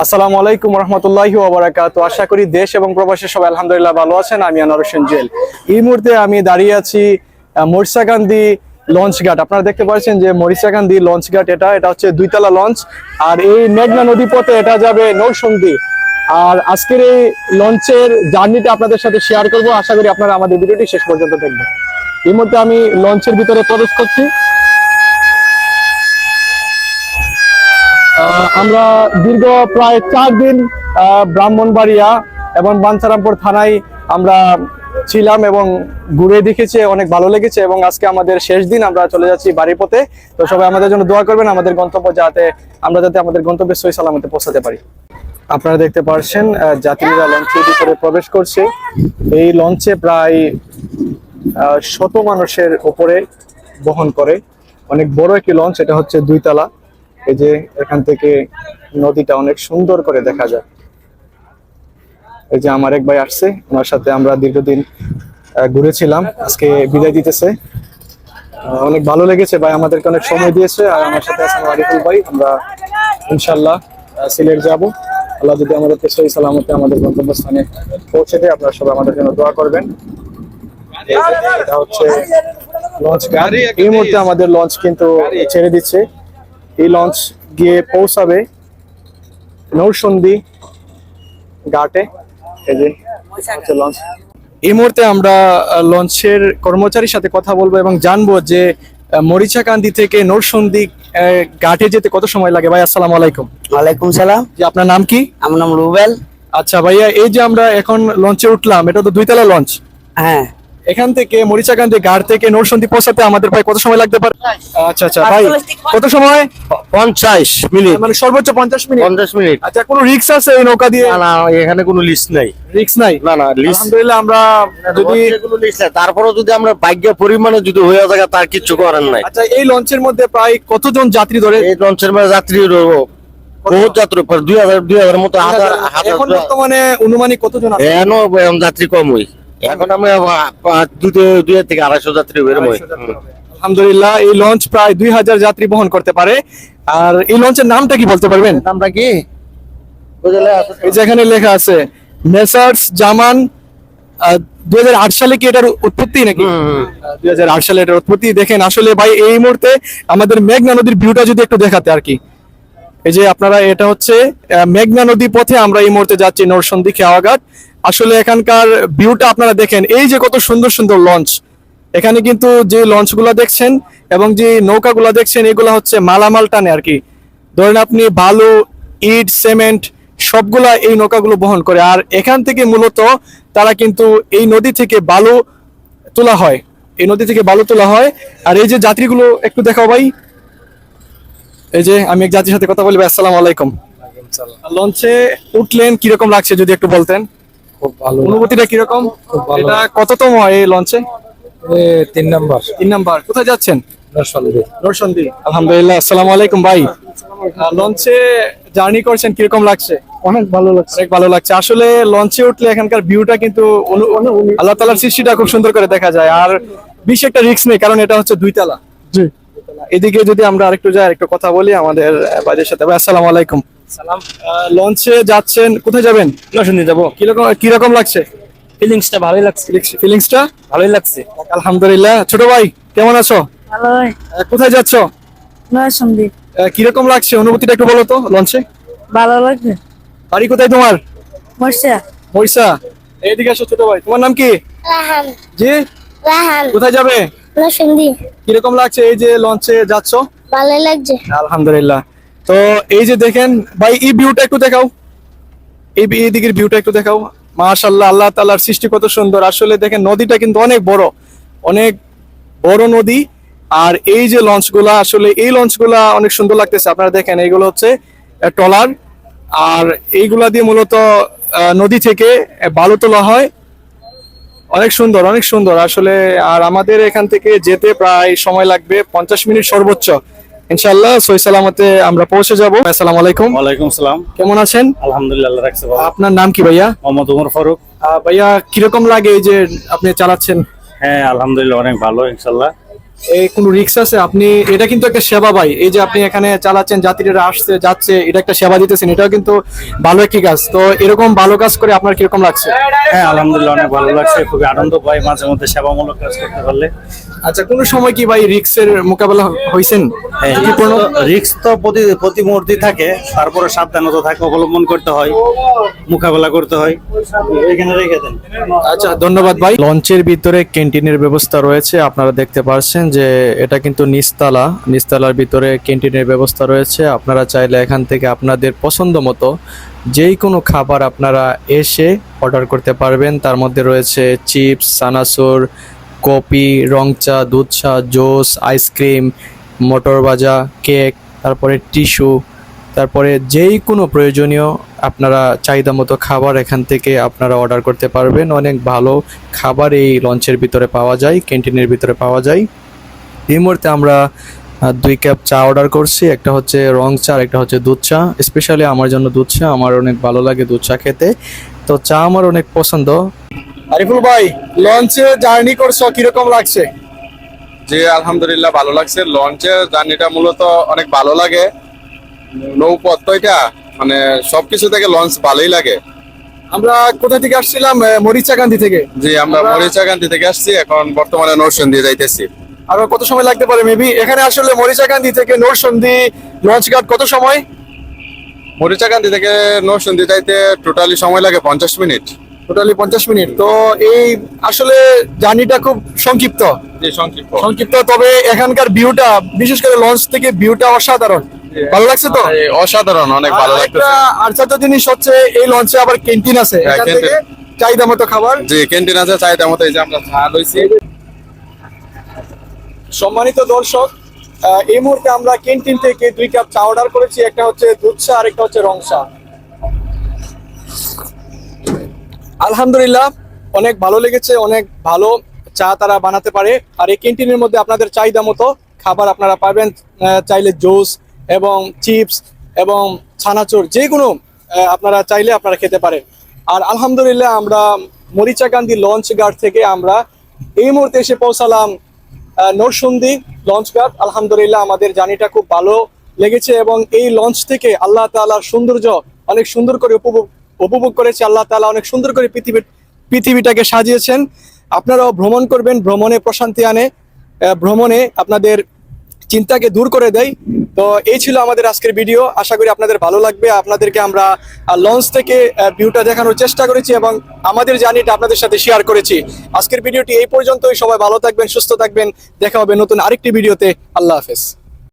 আসসালামু আলাইকুম রহমতুল্লাহি ওবরাকাত আশা করি দেশ এবং প্রবাসী সবাই আলহামদুলিল্লাহ ভালো আছেন। আমি আনোয়ার জুয়েল এই মুহূর্তে আমি দাঁড়িয়ে আছি আহ, মরিচাকান্দি লঞ্চ ঘাট। আপনারা দেখতে পাচ্ছেন যে মরিচাকান্দি লঞ্চ ঘাট এটা এটা হচ্ছে দুইতলা লঞ্চ। আর এই মেঘনা নদী পথে এটা যাবে নৌসন্ধি। আর আজকের এই লঞ্চের জার্নিটা আপনাদের সাথে শেয়ার করব। আশা করি আপনারা আমাদের ভিডিওটি শেষ পর্যন্ত দেখবেন। এই মুহূর্তে আমি লঞ্চের ভিতরে প্রবেশ করছি। আমরা দীর্ঘ প্রায় চার দিন ব্রাহ্মণবাড়িয়া এবং বাঞ্ছারামপুর থানায় আমরা ছিলাম এবং ঘুরে দেখেছি অনেক ভালো লেগেছে এবং আজকে আমাদের শেষ দিন আমরা চলে যাচ্ছি বাড়ির পথে। তো সবাই আমাদের জন্য দোয়া করবেন আমাদের গন্তব্য যাতে আমরা যাতে আমাদের গন্তব্যে সই সালামতে পৌঁছাতে পারি। আপনারা দেখতে পাচ্ছেন আহ, যাত্রীরা লঞ্চের ভিতরে প্রবেশ করছে। এই লঞ্চে প্রায় শত মানুষের উপরে বহন করে। অনেক বড় একটি লঞ্চ এটা হচ্ছে দুইতলা। এই যে এখান থেকে নদীটা অনেক সুন্দর করে দেখা যায়। এই যে আমার এক ভাই আসছে, ওনার সাথে আমরা দীর্ঘদিন ঘুরেছিলাম, আজকে বিদায় দিতেছে। অনেক ভালো লেগেছে ভাই, আমাদেরকে অনেক সময় দিয়েছে, আর আমার সাথে আছেন আরিফুল ভাই। আমরা ইনশাল্লাহ সিলেট যাব। আল্লাহ যদি আমাদেরকে সহি সালামতে আমাদের গন্তব্যস্থানে পৌঁছে দেয়, আপনারা সবাই আমাদের জন্য দোয়া করবেন। এটা হচ্ছে লঞ্চ গাড়ি এই মুহূর্তে আমাদের লঞ্চ কিন্তু ছেড়ে দিচ্ছে। এই লঞ্চ গিয়ে পৌঁছাবে নৌসন্ধি ঘাটে। এই যে লঞ্চ এই মুহূর্তে আমরা লঞ্চের কর্মচারীর সাথে কথা বলব এবং জানব যে মরিচাকান্দি থেকে আহ, ঘাটে যেতে কত সময় লাগে। ভাই আসসালামু আলাইকুম। ওয়ালাইকুম সালাম। যে আপনার নাম কি? আমার নাম রুবেল। আচ্ছা ভাইয়া এই যে আমরা এখন লঞ্চে উঠলাম এটা তো দুইতলা লঞ্চ হ্যাঁ। এখান থেকে মরিচাকান্দি ঘাট থেকে নৌসন্ধি পৌঁছাতে আমাদের ভাই কত সময় লাগতে পারে? আচ্ছা আচ্ছা ভাই কত সময়? পঞ্চাশ মিনিট। মানে সর্বোচ্চ পঞ্চাশ মিনিট। পঞ্চাশ মিনিট। আচ্ছা কোনো রিক্স আছে এই নৌকা দিয়ে? না না এখানে কোনো লিস্ট নাই। রিক্স নাই? না না লিস্ট আলহামদুলিল্লাহ আমরা যদি কোনো লিস্ট নাই। তারপরেও যদি আমরা ভাগ্য পরিমাণে যদি হয়ে যায় তার কিছু করার নাই। আচ্ছা এই লঞ্চের মধ্যে প্রায় কতজন যাত্রী ধরে? এই লঞ্চের মধ্যে যাত্রী রইবো। বহুত যাত্রী দুই হাজার দুই হাজার মতো হাজার হাজার। বর্তমানে অনুমানিক কতজন এখনও যাত্রী কম হই এখন আমরা দুই থেকে আড়াইশো যাত্রী বেরোবো আলহামদুলিল্লাহ এই লঞ্চ প্রায় দুই হাজার যাত্রী বহন করতে পারে। আর এই লঞ্চের নামটা কি বলতে পারবেন? নামটা কি? বুঝলে এই যেখানে লেখা আছে মেসার্স জামান দুই হাজার আট সালে কি এটার উৎপত্তি নাকি? দুই হাজার আট সালে এটার উৎপত্তি। দেখেন আসলে ভাই এই মুহূর্তে আমাদের মেঘনা নদীর ভিউটা যদি একটু দেখাতে আর কি। এই যে আপনারা, এটা হচ্ছে মেঘনা নদী পথে আমরা এই মুহূর্তে যাচ্ছি, নরসন্দী খেয়াঘাট আসলে এখানকার ভিউটা আপনারা দেখেন, এই যে কত সুন্দর সুন্দর লঞ্চ এখানে কিন্তু যে লঞ্চগুলো দেখছেন এবং যে নৌকাগুলো দেখছেন, এগুলো হচ্ছে মালামাল টানে আর কি। ধরেন আপনি বালু, ইট, সিমেন্ট, সবগুলা এই নৌকাগুলো বহন করে। আর এখান থেকে মূলত তারা কিন্তু এই নদী থেকে বালু তোলা হয়। এই নদী থেকে বালু তোলা হয়। আর এই যে যাত্রীগুলো, একটু দেখাও ভাই। এই যে আমি এক যাত্রীর সাথে কথা বলব আসসালামু আলাইকুম। লঞ্চে উঠলেন কীরকম লাগছে যদি একটু বলতেন? খুব ভালো অনুভূতিটা কীরকম? খুব ভালো। এটা কততম এই লঞ্চে এ, তিন নাম্বার। তিন নাম্বার। কোথায় যাচ্ছেন? নরসন্দী। আলহামদুলিল্লাহ আসসালামু আলাইকুম ভাই। লঞ্চে জার্নি করছেন কীরকম লাগছে? অনেক ভালো লাগছে। অনেক ভালো লাগছে। আসলে লঞ্চে উঠলে এখানকার ভিউটা কিন্তু আল্লাহ তালার সৃষ্টিটা খুব সুন্দর করে দেখা যায়। আর বেশি একটা রিস্ক নেই কারণ এটা হচ্ছে দুইতলা জি। এদিকে যদি আমরা আরেকটু যাই আরেকটু কথা বলি আমাদের বাজের সাথে। ভাই আসসালামু আলাইকুম। সালাম। লঞ্চে যাচ্ছেন কোথায় যাবেন? নরসন্দী যাব। কীরকম কীরকম লাগছে? ফিলিংসটা ভালোই লাগছে। ফিলিংসটা ভালোই লাগছে। আলহামদুলিল্লাহ। ছোট ভাই কেমন আছো? ভালো কোথায় যাচ্ছ? আহ, কীরকম লাগছে? অনুভূতিটা একটু বলো তো লঞ্চে ভালো লাগছে। বাড়ি কোথায় তোমার? মরসা মরিসা এইদিকে আসো ছোট ভাই। তোমার নাম কি? রাহান জি? রাহান কোথায় যাবে? নরসিংদী কীরকম লাগছে এই যে লঞ্চে যাচ্ছ? ভালো লাগছে। আলহামদুলিল্লাহ। তো এই যে দেখেন ভাই এই ভিউটা একটু দেখাও। এই দিকের ভিউটা একটু দেখাও। মাশাআল্লাহ আল্লাহ তাআলার সৃষ্টি কত সুন্দর। আসলে দেখেন নদীটা কিন্তু অনেক বড়। অনেক বড় নদী। আর এই যে লঞ্চগুলা আসলে এই লঞ্চগুলা অনেক সুন্দর লাগতেছে। আপনারা দেখেন এইগুলো হচ্ছে ট্রলার। আর এইগুলা দিয়ে মূলত নদী থেকে বালু তোলা হয়। অনেক সুন্দর অনেক সুন্দর। আসলে আর আমাদের এখান থেকে যেতে প্রায় সময় লাগবে পঞ্চাশ মিনিট সর্বোচ্চ। ইনশাল্লাহ সই সালামতে আমরা পৌঁছে যাব। আসসালামু আলাইকুম। ওয়ালাইকুম সালাম। কেমন আছেন? আলহামদুলিল্লাহ রাখছে আপনার নাম কি ভাইয়া? মোহাম্মদ উমর ফারুক। ভাইয়া কীরকম লাগে এই যে আপনি চালাচ্ছেন? হ্যাঁ আলহামদুলিল্লাহ অনেক ভালো ইনশাল্লাহ এই কোনো রিক্স আছে? আপনি এটা কিন্তু একটা সেবা ভাই। এই যে আপনি এখানে চালাচ্ছেন যাত্রীরা আসছে যাচ্ছে এটা একটা সেবা দিতেছেন এটাও কিন্তু ভালো একটি কাজ। তো এরকম ভালো কাজ করে আপনার কীরকম লাগছে? হ্যাঁ আলহামদুলিল্লাহ অনেক ভালো লাগছে। খুবই আনন্দ পাই মাঝে মধ্যে সেবামূলক কাজ করতে পারলে। আচ্ছা কোনো সময় কি ভাই রিক্সের মোকাবেলা হয়েছেন রিক্স তো প্রতি প্রতি মুহূর্তে থাকে। তারপরে সাবধানতা থাকে অবলম্বন করতে হয় মোকাবেলা করতে হয়। এখানে রেখে দেন। আচ্ছা ধন্যবাদ ভাই। লঞ্চের ভিতরে ক্যান্টিনের ব্যবস্থা রয়েছে আপনারা দেখতে পাচ্ছেন যে এটা কিন্তু নিস্তালা নিস্তালার ভিতরে ক্যান্টিনের ব্যবস্থা রয়েছে। আপনারা চাইলে এখান থেকে আপনাদের পছন্দ মতো যেই কোনো খাবার আপনারা এসে অর্ডার করতে পারবেন। তার মধ্যে রয়েছে চিপস সানাসুর কপি রং চা দুধ চা জুস, আইসক্রিম, মটর ভাজা, কেক, তারপরে টিস্যু, তারপরে যেই কোনো প্রয়োজনীয় আপনারা চাহিদা মতো খাবার এখান থেকে আপনারা অর্ডার করতে পারবেন। অনেক ভালো খাবার এই লঞ্চের ভিতরে পাওয়া যায়, ক্যান্টিনের ভিতরে পাওয়া যায়। এই মুহূর্তে আমরা দুই কাপ চা অর্ডার করছি। একটা হচ্ছে রং চা আর একটা হচ্ছে দুধ চা। স্পেশালি আমার জন্য দুধ চা আমার অনেক ভালো লাগে দুধ চা খেতে। তো চা আমার অনেক পছন্দ। আরিফুল ভাই লঞ্চে জার্নি করছ কীরকম লাগছে? জি আলহামদুলিল্লাহ ভালো লাগছে। লঞ্চে জার্নিটা মূলত অনেক ভালো লাগে। নৌপথ তো এটা মানে সবকিছু থেকে লঞ্চ ভালোই লাগে। আমরা কোথা থেকে আসছিলাম? মরিচাকান্দি থেকে। জি আমরা মরিচাকান্তি থেকে আসছি। এখন বর্তমানে নৌসন দিয়ে যাইতেছি। আরও কত সময় লাগতে পারে মেবি এখানে আসলে মরিচাকান্দি থেকে নৌসন্দি লঞ্চ ঘাট কত সময়? মরিচাকান্তি থেকে দিয়ে যাইতে টোটালি সময় লাগে পঞ্চাশ মিনিট। টোটালি পঞ্চাশ মিনিট। তো এই আসলে জার্নিটা খুব সংক্ষিপ্ত। সংক্ষিপ্ত। সংক্ষিপ্ত তবে এখানকার ভিউটা বিশেষ করে লঞ্চ থেকে ভিউটা অসাধারণ। ভালো লাগছে তো? অসাধারণ অনেক ভালো আর লাগতেছে। আরেকটা জিনিস হচ্ছে এই লঞ্চে আবার ক্যান্টিন আছে। হ্যাঁ, এখান থেকে চাহিদা মতো খাবার। জি ক্যান্টিন আছে চাহিদা মতো এই যে আমরা চা লইছি। সম্মানিত দর্শক এই মুহূর্তে আমরা ক্যান্টিন থেকে দুই কাপ চা অর্ডার করেছি, একটা হচ্ছে দুধ চা আর একটা হচ্ছে রং চা। আলহামদুলিল্লাহ, অনেক ভালো লেগেছে, অনেক ভালো চা তারা বানাতে পারে। আর এই ক্যান্টিনের মধ্যে আপনাদের চাহিদা মতো খাবার আপনারা পাবেন চাইলে জুস এবং চিপস এবং ছানাচুর যে কোনো আপনারা চাইলে আপনারা খেতে পারেন। আর আলহামদুলিল্লাহ, আমরা মরিচাকান্দি লঞ্চ গার্ড থেকে আমরা এই মুহূর্তে এসে পৌঁছালাম নরসুন্দি লঞ্চ গার্ড আলহামদুলিল্লাহ আমাদের জানিটা খুব ভালো লেগেছে এবং এই লঞ্চ থেকে আল্লাহ তালার সৌন্দর্য অনেক সুন্দর করে উপভোগ উপভোগ করেছে। আল্লাহ তালা অনেক সুন্দর করে পৃথিবী, পৃথিবীটাকে সাজিয়েছেন। আপনারাও ভ্রমণ করবেন, ভ্রমণে প্রশান্তি আনে। ভ্রমণে আপনাদের চিন্তাকে দূর করে দেয়। তো এই ছিল আমাদের আজকের ভিডিও আশা করি আপনাদের ভালো লাগবে। আপনাদেরকে আমরা লঞ্চ থেকে ভিউটা দেখানোর চেষ্টা করেছি এবং আমাদের জার্নিটা আপনাদের সাথে শেয়ার করেছি। আজকের ভিডিওটি এই পর্যন্তই। সবাই ভালো থাকবেন, সুস্থ থাকবেন। দেখা হবে নতুন আরেকটি ভিডিওতে আল্লাহ হাফেজ।